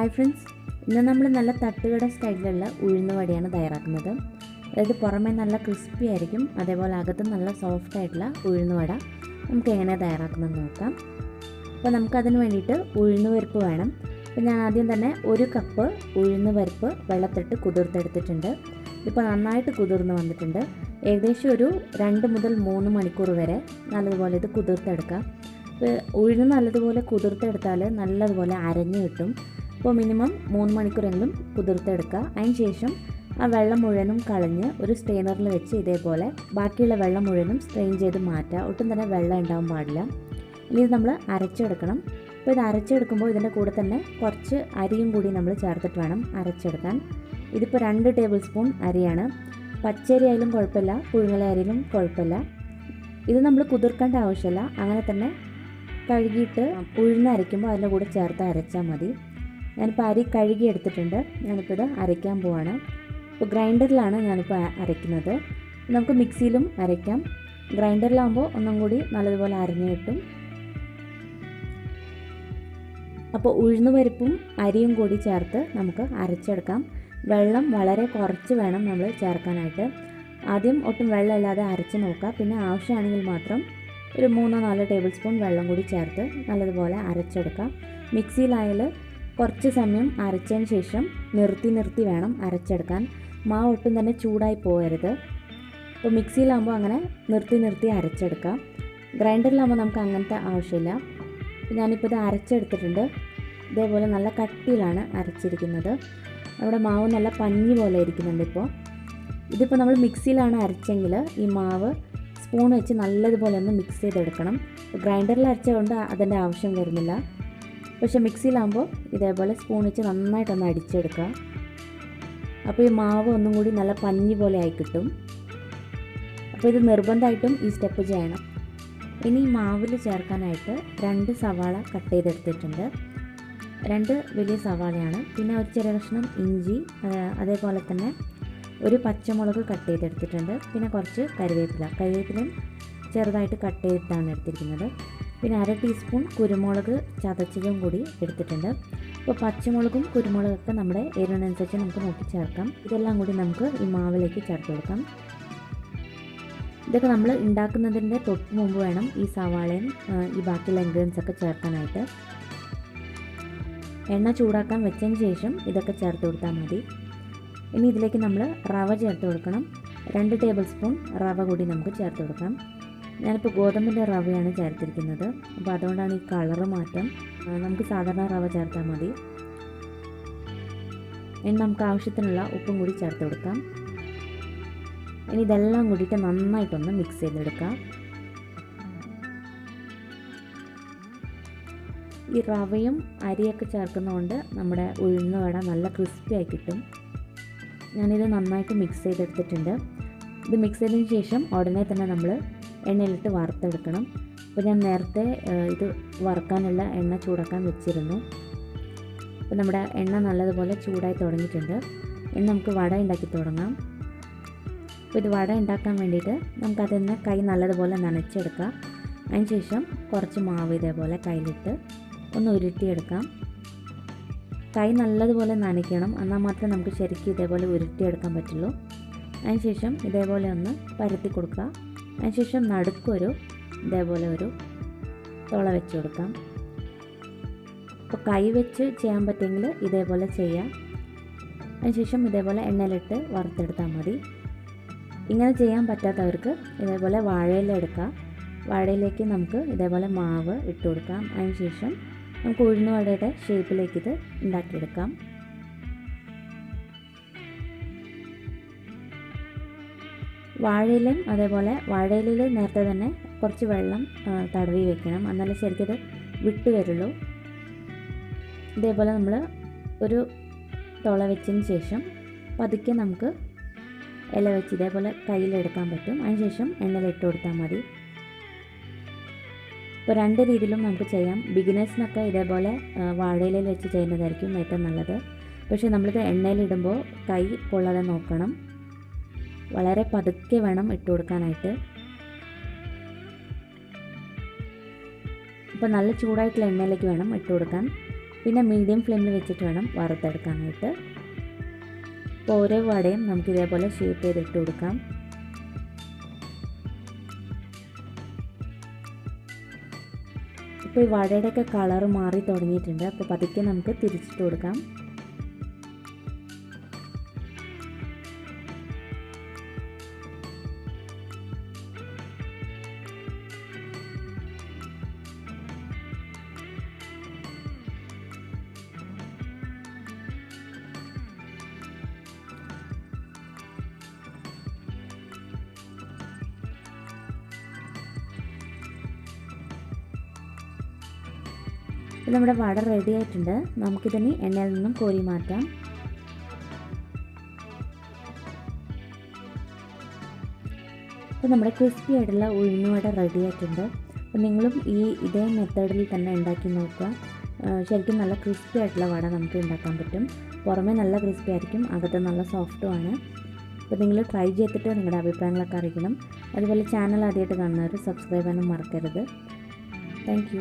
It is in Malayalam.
ഇന്ന് നമ്മൾ നല്ല തട്ടുകട സ്റ്റൈലിലുള്ള ഉഴുന്ന് വടിയാണ് തയ്യാറാക്കുന്നത്. അതായത് പുറമേ നല്ല ക്രിസ്പി ആയിരിക്കും. അതേപോലെ അകത്ത് നല്ല സോഫ്റ്റ് ആയിട്ടുള്ള ഉഴുന്ന് വട നമുക്ക് എങ്ങനെ തയ്യാറാക്കുന്നതെന്ന് നോക്കാം. അപ്പോൾ നമുക്കതിന് വേണ്ടിയിട്ട് ഉഴുന്ന് പരിപ്പ് വേണം. അപ്പോൾ ഞാൻ ആദ്യം തന്നെ ഒരു കപ്പ് ഉഴുന്ന് പരിപ്പ് വെള്ളത്തിട്ട് കുതിർത്തെടുത്തിട്ടുണ്ട്. ഇപ്പോൾ നന്നായിട്ട് കുതിർന്ന് വന്നിട്ടുണ്ട്. ഏകദേശം ഒരു രണ്ട് മുതൽ മൂന്ന് മണിക്കൂർ വരെ നല്ലതുപോലെ ഇത് കുതിർത്തെടുക്കാം. ഉഴുന്ന് നല്ലതുപോലെ കുതിർത്തെടുത്താൽ നല്ലതുപോലെ അരഞ്ഞു കിട്ടും. അപ്പോൾ മിനിമം മൂന്ന് മണിക്കൂറെങ്കിലും കുതിർത്തെടുക്കുക. അതിന് ശേഷം ആ വെള്ളം മുഴുവനും കളഞ്ഞ് ഒരു സ്ട്രെയിനറിൽ വെച്ച് ഇതേപോലെ ബാക്കിയുള്ള വെള്ളം മുഴുവനും സ്ട്രെയിൻ ചെയ്ത് മാറ്റുക. ഒട്ടും തന്നെ വെള്ളം ഉണ്ടാവാൻ പാടില്ല. ഇനി ഇത് നമ്മൾ അരച്ചെടുക്കണം. അപ്പോൾ ഇത് അരച്ചെടുക്കുമ്പോൾ ഇതിന്റെ കൂടെ തന്നെ കുറച്ച് അരിയും കൂടി നമ്മൾ ചേർത്തിട്ട് വേണം അരച്ചെടുക്കാൻ. ഇതിപ്പോൾ രണ്ട് ടേബിൾ സ്പൂൺ അരിയാണ്. പച്ചരി ആയാലും കുഴപ്പമില്ല പുഴുങ്ങല അരിയിലും കുഴപ്പമില്ല. ഇത് നമ്മൾ കുതിർക്കേണ്ട ആവശ്യമില്ല. അങ്ങനെ തന്നെ കഴുകിയിട്ട് ഉഴുന്ന് അരയ്ക്കുമ്പോൾ അതിന്റെ കൂടെ ചേർത്ത് അരച്ചാൽ മതി. ഞാനിപ്പോൾ അരി കഴുകി എടുത്തിട്ടുണ്ട്. ഞാനിപ്പോൾ ഇത് അരയ്ക്കാൻ പോവാണ്. ഇപ്പോൾ ഗ്രൈൻഡറിലാണ് ഞാനിപ്പോൾ അരയ്ക്കുന്നത്. നമുക്ക് മിക്സിയിലും അരയ്ക്കാം. ഗ്രൈൻഡറിലാകുമ്പോൾ ഒന്നും കൂടി നല്ലതുപോലെ അരഞ്ഞു കിട്ടും. അപ്പോൾ ഉഴുന്ന് പരിപ്പും അരിയും കൂടി ചേർത്ത് നമുക്ക് അരച്ചെടുക്കാം. വെള്ളം വളരെ കുറച്ച് വേണം നമ്മൾ ചേർക്കാനായിട്ട്. ആദ്യം ഒട്ടും വെള്ളമില്ലാതെ അരച്ച് നോക്കുക. പിന്നെ ആവശ്യമാണെങ്കിൽ മാത്രം ഒരു മൂന്നോ നാലോ ടേബിൾ സ്പൂൺ വെള്ളം കൂടി ചേർത്ത് നല്ലതുപോലെ അരച്ചെടുക്കാം. മിക്സിയിലായാൽ കുറച്ച് സമയം അരച്ചതിന് ശേഷം നിർത്തി നിർത്തി വേണം അരച്ചെടുക്കാൻ. മാവ് ഒട്ടും തന്നെ ചൂടായി പോകരുത്. അപ്പോൾ മിക്സിയിലാകുമ്പോൾ അങ്ങനെ നിർത്തി നിർത്തി അരച്ചെടുക്കാം. ഗ്രൈൻഡറിലാകുമ്പോൾ നമുക്ക് അങ്ങനത്തെ ആവശ്യമില്ല. ഞാനിപ്പോൾ ഇത് അരച്ചെടുത്തിട്ടുണ്ട്. ഇതേപോലെ നല്ല കട്ടിയിലാണ് അരച്ചിരിക്കുന്നത്. നമ്മുടെ മാവ് നല്ല പഞ്ഞി പോലെ ഇരിക്കുന്നുണ്ട് ഇപ്പോൾ. ഇതിപ്പോൾ നമ്മൾ മിക്സിയിലാണ് അരച്ചെങ്കിൽ ഈ മാവ് സ്പൂൺ വെച്ച് നല്ലതുപോലെ ഒന്ന് മിക്സ് ചെയ്തെടുക്കണം. ഗ്രൈൻഡറിൽ അരച്ചതുകൊണ്ട് അതിന്റെ ആവശ്യം വരുന്നില്ല. പക്ഷേ മിക്സിയിലാകുമ്പോൾ ഇതേപോലെ സ്പൂൺ വെച്ച് നന്നായിട്ടൊന്ന് അടിച്ചെടുക്കുക. അപ്പോൾ ഈ മാവ് ഒന്നും കൂടി നല്ല പഞ്ഞി പോലെ ആയി കിട്ടും. അപ്പോൾ ഇത് നിർബന്ധമായിട്ടും ഈ സ്റ്റെപ്പ് ചെയ്യണം. ഇനി മാവിൽ ചേർക്കാനായിട്ട് രണ്ട് സവാള കട്ട് ചെയ്തെടുത്തിട്ടുണ്ട്. രണ്ട് വലിയ സവാളയാണ്. പിന്നെ ഒരു ചെറിയ കഷ്ണം ഇഞ്ചി അതേപോലെ തന്നെ ഒരു പച്ചമുളക് കട്ട് ചെയ്തെടുത്തിട്ടുണ്ട്. പിന്നെ കുറച്ച് കറിവേപ്പില. കറിവേപ്പിലയും ചെറുതായിട്ട് കട്ട് ചെയ്തിട്ടാണ് എടുത്തിരിക്കുന്നത്. പിന്നെ അര ടീസ്പൂൺ കുരുമുളക് ചതച്ചതും കൂടി എടുത്തിട്ടുണ്ട്. അപ്പോൾ പച്ചമുളകും കുരുമുളകൊക്കെ നമ്മുടെ എരിവിനനുസരിച്ച് നമുക്ക് നോക്കി ചേർക്കാം. ഇതെല്ലാം കൂടി നമുക്ക് ഈ മാവിലേക്ക് ചേർത്ത് കൊടുക്കാം. ഇതൊക്കെ നമ്മൾ ഉണ്ടാക്കുന്നതിന്റെ തൊട്ട് മുമ്പ് വേണം ഈ സവാളയും ഈ ബാക്കിയുള്ള ഇൻഗ്രീഡിയൻസ് ഒക്കെ ചേർക്കാനായിട്ട്. എണ്ണ ചൂടാക്കാൻ വെച്ചതിന് ശേഷം ഇതൊക്കെ ചേർത്ത് കൊടുത്താൽ മതി. ഇനി ഇതിലേക്ക് നമ്മൾ റവ ചേർത്ത് കൊടുക്കണം. രണ്ട് ടേബിൾ സ്പൂൺ റവ കൂടി നമുക്ക് ചേർത്ത് കൊടുക്കാം. ഞാനിപ്പോൾ ഗോതമ്പിന്റെ റവയാണ് ചേർത്തിരിക്കുന്നത്. അപ്പോൾ അതുകൊണ്ടാണ് ഈ കളറ് മാറ്റം. നമുക്ക് സാധാരണ റവ ചേർത്താൽ മതി. ഇനി നമുക്ക് ആവശ്യത്തിനുള്ള ഉപ്പും കൂടി ചേർത്ത് കൊടുക്കാം. ഇനി ഇതെല്ലാം കൂടിയിട്ട് നന്നായിട്ടൊന്ന് മിക്സ് ചെയ്തെടുക്കാം. ഈ റവയും അരിയൊക്കെ ചേർക്കുന്നതുകൊണ്ട് നമ്മുടെ ഉഴുന്ന വട നല്ല ക്രിസ്പി ആയി കിട്ടും. ഞാനിത് നന്നായിട്ട് മിക്സ് ചെയ്തെടുത്തിട്ടുണ്ട്. ഇത് മിക്സ് ചെയ്തതിന് ശേഷം ഉടനെ തന്നെ നമ്മൾ എണ്ണയിലിട്ട് വറുത്തെടുക്കണം. അപ്പോൾ ഞാൻ നേരത്തെ ഇത് വറുക്കാനുള്ള എണ്ണ ചൂടാക്കാൻ വെച്ചിരുന്നു. അപ്പോൾ നമ്മുടെ എണ്ണ നല്ലതുപോലെ ചൂടായി തുടങ്ങിയിട്ടുണ്ട്. ഇനി നമുക്ക് വട ഉണ്ടാക്കി തുടങ്ങാം. അപ്പോൾ ഇത് വട ഉണ്ടാക്കാൻ വേണ്ടിയിട്ട് നമുക്കതിന്ന് കൈ നല്ലതുപോലെ നനച്ചെടുക്കാം. അതിനുശേഷം കുറച്ച് മാവ് ഇതേപോലെ കയ്യിലിട്ട് ഒന്ന് ഉരുട്ടിയെടുക്കാം. കൈ നല്ലതുപോലെ നനയ്ക്കണം. എന്നാൽ മാത്രമേ നമുക്ക് ശരിക്കും ഇതേപോലെ ഉരുട്ടിയെടുക്കാൻ പറ്റുള്ളൂ. അതിനുശേഷം ഇതേപോലെ ഒന്ന് പരത്തി കൊടുക്കുക അതിനുശേഷം നടുക്കൊരു ഇതേപോലെ ഒരു തുള വെച്ച് കൊടുക്കാം. അപ്പോൾ കൈ വെച്ച് ചെയ്യാൻ പറ്റുമെങ്കിൽ ഇതേപോലെ ചെയ്യാം. അതിനുശേഷം ഇതേപോലെ എണ്ണയിലിട്ട് വറുത്തെടുത്താൽ മതി. ഇങ്ങനെ ചെയ്യാൻ പറ്റാത്തവർക്ക് ഇതേപോലെ വാഴയില എടുക്കാം. വാഴയിലേക്ക് നമുക്ക് ഇതേപോലെ മാവ് ഇട്ട് കൊടുക്കാം. അതിനുശേഷം നമുക്ക് ഉഴുന്നുവടയുടെ ഷേപ്പിലേക്ക് ഇത് ഉണ്ടാക്കിയെടുക്കാം. വാഴയിലും അതേപോലെ വാഴയിലിൽ നേരത്തെ തന്നെ കുറച്ച് വെള്ളം തടവി വെക്കണം. എന്നാലേ ശരിക്കും ഇത് വിട്ട് വരുള്ളൂ. ഇതേപോലെ നമ്മൾ ഒരു തുള വെച്ചതിന് ശേഷം പതുക്കെ നമുക്ക് ഇല വെച്ച് ഇതേപോലെ കയ്യിലെടുക്കാൻ പറ്റും. അതിനുശേഷം എണ്ണയിലിട്ട് കൊടുത്താൽ മതി. ഇപ്പോൾ രണ്ട് രീതിയിലും നമുക്ക് ചെയ്യാം. ബിഗിനേഴ്സിനൊക്കെ ഇതേപോലെ വാഴയിലയിൽ വെച്ച് ചെയ്യുന്നതായിരിക്കും ഏറ്റവും നല്ലത്. പക്ഷേ നമ്മളിത് എണ്ണയിലിടുമ്പോൾ കൈ പൊള്ളാതെ നോക്കണം. വളരെ പതുക്കെ വേണം ഇട്ട് കൊടുക്കാനായിട്ട്. അപ്പോൾ നല്ല ചൂടായിട്ടുള്ള എണ്ണയിലേക്ക് വേണം ഇട്ട് കൊടുക്കാൻ. പിന്നെ മീഡിയം ഫ്ലെയിമിൽ വെച്ചിട്ട് വേണം വറുത്തെടുക്കാനായിട്ട്. അപ്പോൾ ഓരോ വടയും നമുക്ക് ഇതേപോലെ ഷേപ്പ് ചെയ്ത് ചെയ്തിട്ട് കൊടുക്കാം. ഇപ്പോൾ ഈ വടയുടെയൊക്കെ കളർ മാറി തുടങ്ങിയിട്ടുണ്ട്. അപ്പോൾ പതുക്കെ നമുക്ക് തിരിച്ചിട്ട് കൊടുക്കാം. ഇപ്പോൾ നമ്മുടെ വട റെഡി ആയിട്ടുണ്ട്. നമുക്കിതിന് എണ്ണയിൽ നിന്നും കോരി മാറ്റാം. അപ്പോൾ നമ്മുടെ ക്രിസ്പി ആയിട്ടുള്ള ഉഴുന്നുവട റെഡി ആയിട്ടുണ്ട്. അപ്പോൾ നിങ്ങളും ഈ ഇതേ മെത്തേഡിൽ തന്നെ ഉണ്ടാക്കി നോക്കുക. ശരിക്കും നല്ല ക്രിസ്പി ആയിട്ടുള്ള വട നമുക്ക് ഉണ്ടാക്കാൻ പറ്റും. പുറമേ നല്ല ക്രിസ്പി ആയിരിക്കും അകത്ത് നല്ല സോഫ്റ്റുമാണ് അപ്പോൾ നിങ്ങൾ ട്രൈ ചെയ്തിട്ട് നിങ്ങളുടെ അഭിപ്രായങ്ങളൊക്കെ അറിയിക്കണം. അതുപോലെ ചാനൽ ആദ്യമായിട്ട് കാണുന്നവർ സബ്സ്ക്രൈബ് ചെയ്യാനും മറക്കരുത്. താങ്ക്